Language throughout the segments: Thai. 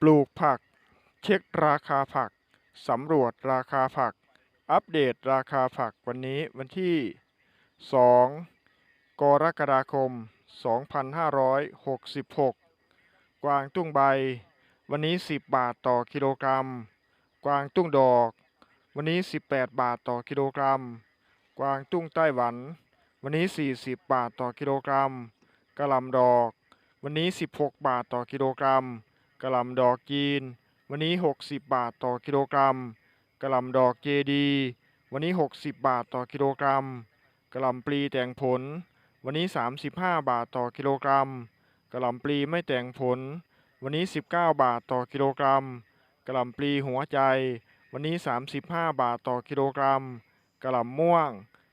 ปลูกผัก เช็คราคาผัก สำรวจราคาผัก อัปเดตราคาผักวันนี้วันที่ 2 กรกฎาคม 2566 กวางตุ้งใบ วันนี้ 10 บาทต่อกิโลกรัม กวางตุ้งดอก วันนี้ 18 บาทต่อกิโลกรัม กวางตุ้งไต้หวัน วันนี้ 40 บาทต่อกิโลกรัมกระลำดอก วันนี้ 16 บาทต่อกิโลกรัม กระหล่ำดอกจีน วันนี้ 60 บาทต่อกิโลกรัม กระหล่ำดอกเจดี วันนี้ 60 บาทต่อกิโลกรัม กระหล่ำปลีแต่งผล วันนี้ 35 บาทต่อกิโลกรัม กระหล่ำปลีไม่แต่งผล วันนี้ 19 บาทต่อกิโลกรัม กระหล่ำปลีหัวใจ วันนี้ 35 บาทต่อกิโลกรัม กระหล่ำม่วง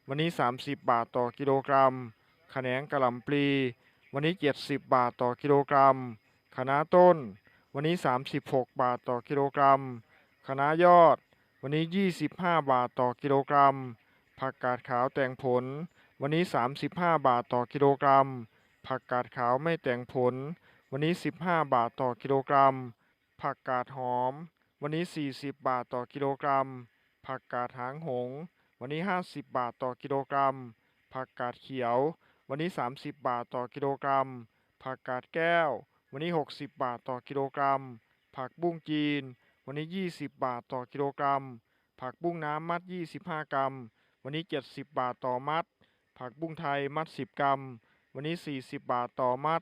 วันนี้ 30 บาทต่อกิโลกรัมแขนงกระหล่ำปลี วันนี้ 70 บาทต่อกิโลกรัมคะน้าต้น วันนี้ 36 บาทต่อกิโลกรัมคะน้ายอด วันนี้ 25 บาทต่อกิโลกรัม ผักกาดขาวแต่งผล วันนี้ 35 บาทต่อกิโลกรัม ผักกาดขาวไม่แต่งผล วันนี้ 15 บาทต่อกิโลกรัม ผักกาดหอม วันนี้ 40 บาทต่อกิโลกรัม ผักกาดหางหง วันนี้ 50 บาทต่อกิโลกรัม ผักกาดเขียว วันนี้ 30 บาทต่อกิโลกรัม ผักกาดแก้ว วันนี้ 60 บาทต่อกิโลกรัม ผักบุ้งจีน วันนี้ 20 บาทต่อกิโลกรัม ผักบุ้งน้ำมัด 25 กรัม วันนี้ 70 บาทต่อมัด ผักบุ้งไทยมัด 10 กรัม วันนี้ 40 บาทต่อมัด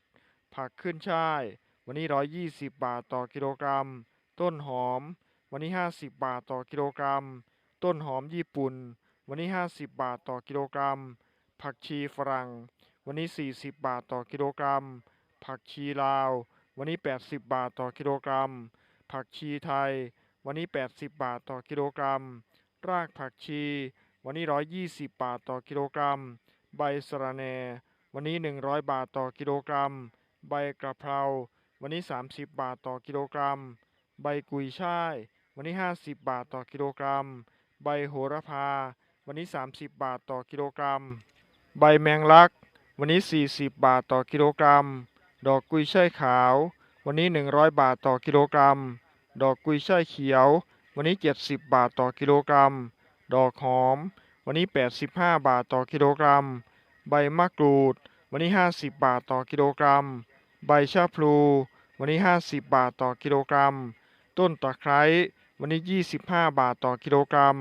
ผักขึ้นช่าย วันนี้ 120 บาทต่อกิโลกรัม ต้นหอม วันนี้ 50 บาทต่อกิโลกรัม ต้นหอมญี่ปุ่น วันนี้ 50 บาทต่อกิโลกรัม ผักชีฝรั่ง วันนี้ 40 บาทต่อกิโลกรัม ผักชีลาว วันนี้ 80 บาทต่อกิโลกรัม ผักชีไทย วันนี้ 80 บาทต่อกิโลกรัม รากผักชี วันนี้ 120 บาทต่อกิโลกรัม ใบสะระแหน่วันนี้ 100 บาทต่อกิโลกรัม ใบกระเพราวันนี้ 30 บาทต่อกิโลกรัม ใบกุยช่าย วันนี้ 50 บาทต่อกิโลกรัม ใบโหระพา วันนี้ 30 บาทต่อกิโลกรัม ใบแมงลัก วันนี้ 40 บาทต่อกิโลกรัม ดอกกุยช่ายขาว วันนี้ 100 บาทต่อกิโลกรัม ดอกกุยช่ายเขียว วันนี้ 70 บาทต่อกิโลกรัม ดอกหอม วันนี้ 85 บาทต่อกิโลกรัม ใบมะกรูด วันนี้ 50 บาทต่อกิโลกรัม ใบชะพลู วันนี้ 50 บาทต่อกิโลกรัม ต้นตะไคร้วันนี้ 25 บาทต่อกิโลกรัม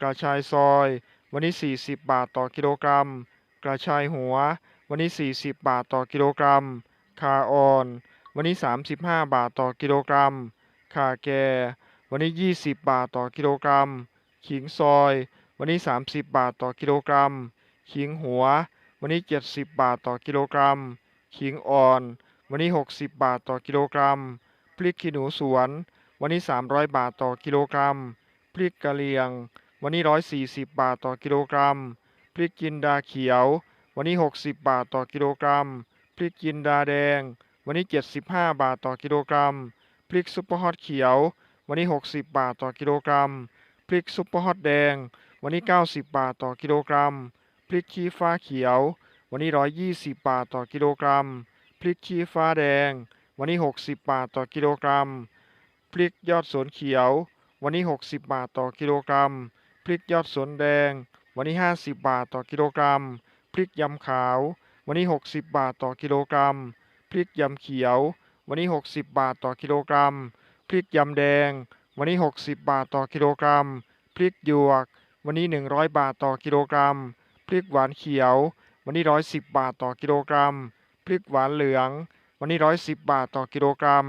กระชายซอย วันนี้ 40 บาทต่อกิโลกรัม กระชายหัว วันนี้ 40 บาทต่อกิโลกรัม คาอ่อน วันนี้ 35 บาทต่อกิโลกรัมข่าแก่ วันนี้ 20 บาทต่อกิโลกรัม ขิงซอย วันนี้ 30 บาทต่อกิโลกรัม ขิงหัว วันนี้ 70 บาทต่อกิโลกรัม ขิงอ่อน วันนี้ 60 บาทต่อกิโลกรัม พริกขี้หนูสวน วันนี้ 300 บาทต่อกิโลกรัม พริกกะเหรี่ยง วันนี้ 140 บาทต่อกิโลกรัม พริกจินดาเขียว วันนี้ 60 บาทต่อกิโลกรัม ริกจินดาแดง วันนี้ 75 บาทต่อกิโลกรัม พริกซุปเปอร์ฮอตเขียว วันนี้ 60 บาทต่อกิโลกรัม พริกซุปเปอร์ฮอตแดง วันนี้ 90 บาทต่อกิโลกรัม พริกชี้ฟ้าเขียว วันนี้ 120 บาทต่อกิโลกรัม พริกชี้ฟ้าแดง วันนี้ 60 บาทต่อกิโลกรัม พริกยอดสวนเขียว วันนี้ 60 บาทต่อกิโลกรัม พริกยอดสวนแดง วันนี้ 50 บาทต่อกิโลกรัม พริกยำขาว วันนี้ 60 บาทต่อกิโลกรัม พริกยำเขียว วันนี้ 60 บาทต่อกิโลกรัม พริกยำแดง วันนี้ 60 บาทต่อกิโลกรัม พริกหยวก วันนี้ 100 บาทต่อกิโลกรัม พริกหวานเขียว วันนี้ 110 บาทต่อกิโลกรัม พริกหวานเหลือง วันนี้ 110 บาทต่อกิโลกรัม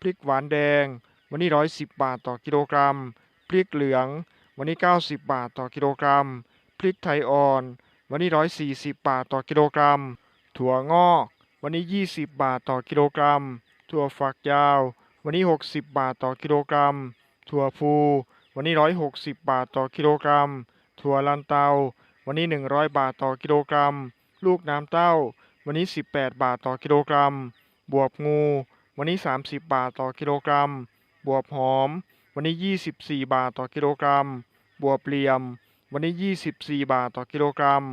พริกหวานแดง วันนี้ 110 บาทต่อกิโลกรัม พริกเหลือง วันนี้ 90 บาทต่อกิโลกรัม พริกไทยอ่อน วันนี้140บาทต่อกิโลกรัม ถั่วงอก วันนี้20บาทต่อกิโลกรัม ถั่วฝักยาว วันนี้60บาทต่อกิโลกรัม ถั่วพูวันนี้160บาทต่อกิโลกรัม ถั่วลันเตา วันนี้100บาทต่อกิโลกรัม ลูกน้ำเต้า วันนี้18บาทต่อกิโลกรัม บวบงู วันนี้30บาทต่อกิโลกรัม บวบหอม วันนี้24บาทต่อกิโลกรัม บวบเหลี่ยม วันนี้ 24 บาทต่อกิโลกรัม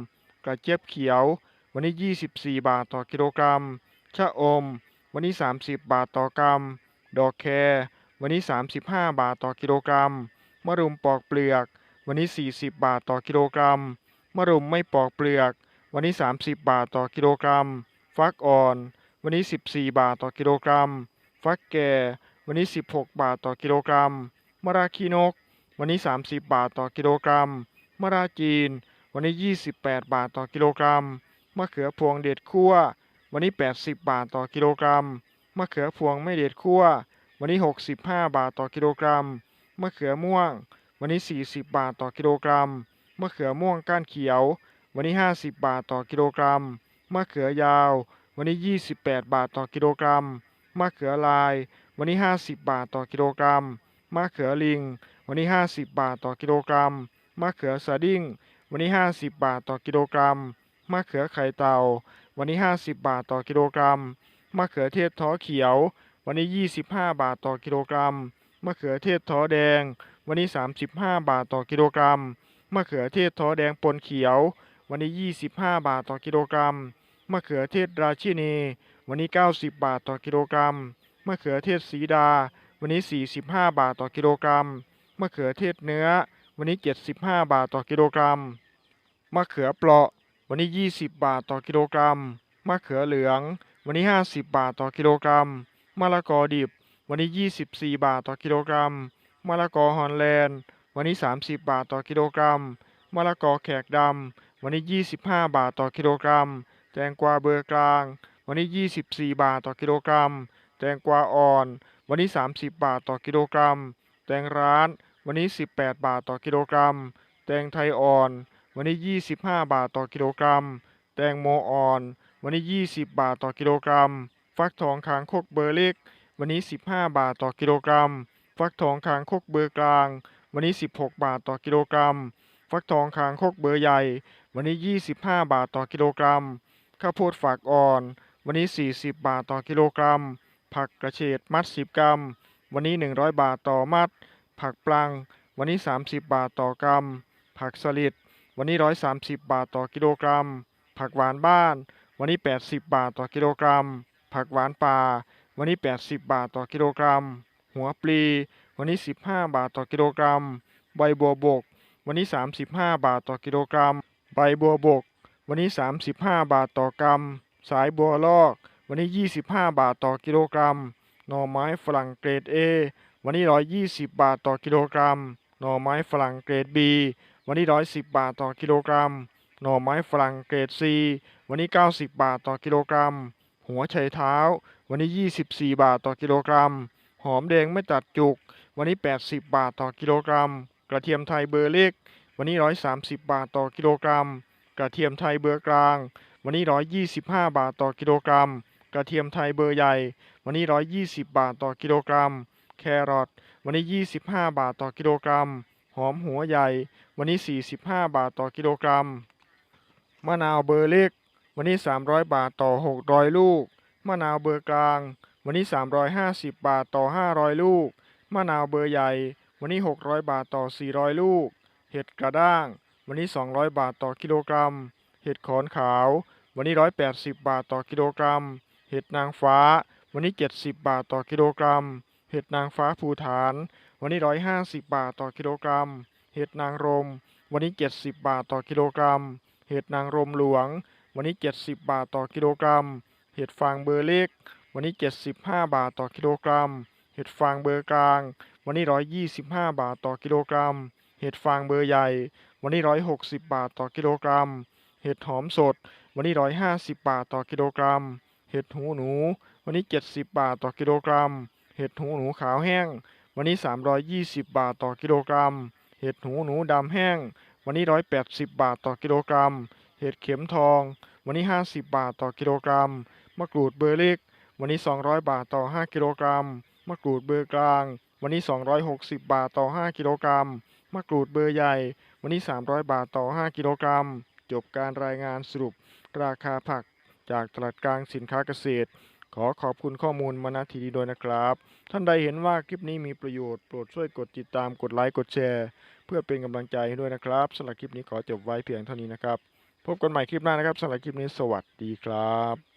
กระเจี๊ยบเขียว วันนี้ 24 บาทต่อกิโลกรัม ชะอม วันนี้ 30 บาทต่อกรัม ดอกแครวันนี้ 35 บาทต่อกิโลกรัม มะรุมปอกเปลือก วันนี้ 40 บาทต่อกิโลกรัม มะรุมไม่ปอกเปลือก วันนี้ 30 บาทต่อกิโลกรัม ฟักอ่อน วันนี้ 14 บาทต่อกิโลกรัม ฟักแก่ วันนี้ 16 บาทต่อกิโลกรัม มะระขี้นก วันนี้ 30 บาทต่อกิโลกรัม มะระจีน วันนี้ 28 บาทต่อกิโลกรัม มะเขือพวงเด็ดคั่ว วันนี้ 80 บาทต่อกิโลกรัม มะเขือพวงไม่เด็ดคั่ว วันนี้ 65 บาทต่อกิโลกรัม มะเขือม่วง วันนี้ 40 บาทต่อกิโลกรัม มะเขือม่วงก้านเขียว วันนี้ 50 บาทต่อกิโลกรัม มะเขือยาว วันนี้ 28 บาทต่อกิโลกรัม มะเขือลาย วันนี้ 50 บาทต่อกิโลกรัม มะเขือลิง วันนี้ 50 บาทต่อกิโลกรัม มะเขือสาดิ้ง วันนี้ 50 บาทต่อกิโลกรัม มะเขือไข่เต่า วันนี้ 50 บาทต่อกิโลกรัม มะเขือเทศท้อเขียว วันนี้ 25 บาทต่อกิโลกรัม มะเขือเทศท้อแดง วันนี้ 35 บาทต่อกิโลกรัม มะเขือเทศท้อแดงปนเขียว วันนี้ 25 บาทต่อกิโลกรัม มะเขือเทศราชินี วันนี้ 90 บาทต่อกิโลกรัม มะเขือเทศสีดา วันนี้ 45 บาทต่อกิโลกรัม มะเขือเทศเนื้อ วันนี้ 75 บาทต่อกิโลกรัม มะเขือเปราะ วันนี้ 20 บาทต่อกิโลกรัม มะเขือเหลือง วันนี้ 50 บาทต่อกิโลกรัม มะละกอดิบ วันนี้ 24 บาทต่อกิโลกรัม มะละกอฮอลแลนด์ วันนี้ 30 บาทต่อกิโลกรัม มะละกอแขกดำ วันนี้ 25 บาทต่อกิโลกรัม แตงกวาเบอร์กลาง วันนี้ 24 บาทต่อกิโลกรัม แตงกวาอ่อน วันนี้ 30 บาทต่อกิโลกรัม แตงร้าน วันนี้ 18 บาทต่อกิโลกรัม แตงไทยอ่อน วันนี้ 25 บาทต่อกิโลกรัม แตงโมอ่อน วันนี้ 20 บาทต่อกิโลกรัม ฟักทองคางคกเบอร์เล็ก วันนี้ 15 บาทต่อกิโลกรัม ฟักทองคางคกเบอร์กลาง วันนี้ 16 บาทต่อกิโลกรัม ฟักทองคางคกเบอร์ใหญ่ วันนี้ 25 บาทต่อกิโลกรัม ข้าวโพดฝากอ่อน วันนี้ 40 บาทต่อกิโลกรัม ผักกระเฉดมัด 10 กรัม วันนี้ 100 บาทต่อมัด ผักปลัง วันนี้ 30 บาทต่อกรัม ผักสลิด วันนี้ 130 บาทต่อกิโลกรัม ผักหวานบ้าน วันนี้ 80 บาทต่อกิโลกรัม ผักหวานป่า วันนี้ 80 บาทต่อกิโลกรัม หัวปลี วันนี้ 15 บาทต่อกิโลกรัม ใบบัวบก วันนี้ 35 บาทต่อกิโลกรัม ใบบัวบก วันนี้ 35 บาทต่อกรัม สายบัวลอก วันนี้ 25 บาทต่อกิโลกรัม หน่อไม้ฝรั่งเกรด A วันนี้120 บาทต่อกิโลกรัม หน่อไม้ฝรั่งเกรด B วันนี้ 110 บาทต่อกิโลกรัม หน่อไม้ฝรั่งเกรด C วันนี้ 90 บาทต่อกิโลกรัม หัวไชเท้า วันนี้ 24 บาทต่อกิโลกรัม หอมแดงไม่ตัดจุก วันนี้ 80 บาทต่อกิโลกรัม กระเทียมไทยเบอร์เล็ก วันนี้ 130 บาทต่อกิโลกรัม กระเทียมไทยเบอร์กลาง วันนี้ 125 บาทต่อกิโลกรัม กระเทียมไทยเบอร์ใหญ่ วันนี้ 120 บาทต่อกิโลกรัม แครอทวันนี้ 25 บาทต่อกิโลกรัม หอมหัวใหญ่ วันนี้ 45 บาทต่อกิโลกรัม มะนาวเบอร์เล็ก วันนี้ 300 บาทต่อ 600 ลูก มะนาวเบอร์กลาง วันนี้ 350 บาทต่อ 500 ลูก มะนาวเบอร์ใหญ่ วันนี้ 600 บาทต่อ 400 ลูก เห็ดกระด้าง วันนี้ 200 บาทต่อกิโลกรัม เห็ดขอนขาว วันนี้ 180 บาทต่อกิโลกรัม เห็ดนางฟ้า วันนี้ 70 บาทต่อกิโลกรัม ห็ดนางฟ้าภูฐาน วันนี้150บาทต่อกิโลกรัม เห็ดนางรม วันนี้70บาทต่อกิโลกรัม เห็ดนางรมหลวง วันนี้70บบาทต่อกิโลกรัม เห็ดฟางเบอร์เล็ก วันนี้75บห้าบาทต่อกิโลกรัม เห็ดฟางเบอร์กลาง วันนี้125บห้าบาทต่อกิโลกรัม เห็ดฟางเบอร์ใหญ่ วันนี้160บบาทต่อกิโลกรัม เห็ดหอมสด วันนี้150บบาทต่อกิโลกรัม เห็ดหูหนู วันนี้70บาทต่อกิโลกรัม เห็ดหูหนูขาวแห้ง วันนี้ 320 บาทต่อกิโลกรัม เห็ดหูหนูดำแห้ง วันนี้ 180 บาทต่อกิโลกรัม เห็ดเข็มทอง วันนี้ 50 บาทต่อกิโลกรัม มะกรูดเบอร์เล็ก วันนี้ 200 บาทต่อ 5 กิโลกรัม มะกรูดเบอร์กลาง วันนี้ 260 บาทต่อ 5 กิโลกรัม มะกรูดเบอร์ใหญ่ วันนี้ 300 บาทต่อ 5 กิโลกรัม จบการรายงานสรุปราคาผักจากตลาดกลางสินค้าเกษตร ขอขอบคุณข้อมูลมาณทีนี้ด้วยนะครับ ท่านใดเห็นว่าคลิปนี้มีประโยชน์โปรดช่วยกดติดตามกดไลค์กดแชร์ เพื่อเป็นกำลังใจให้ด้วยนะครับสำหรับคลิปนี้ขอจบไว้เพียงเท่านี้นะครับ พบกันใหม่คลิปหน้านะครับสำหรับคลิปนี้สวัสดีครับ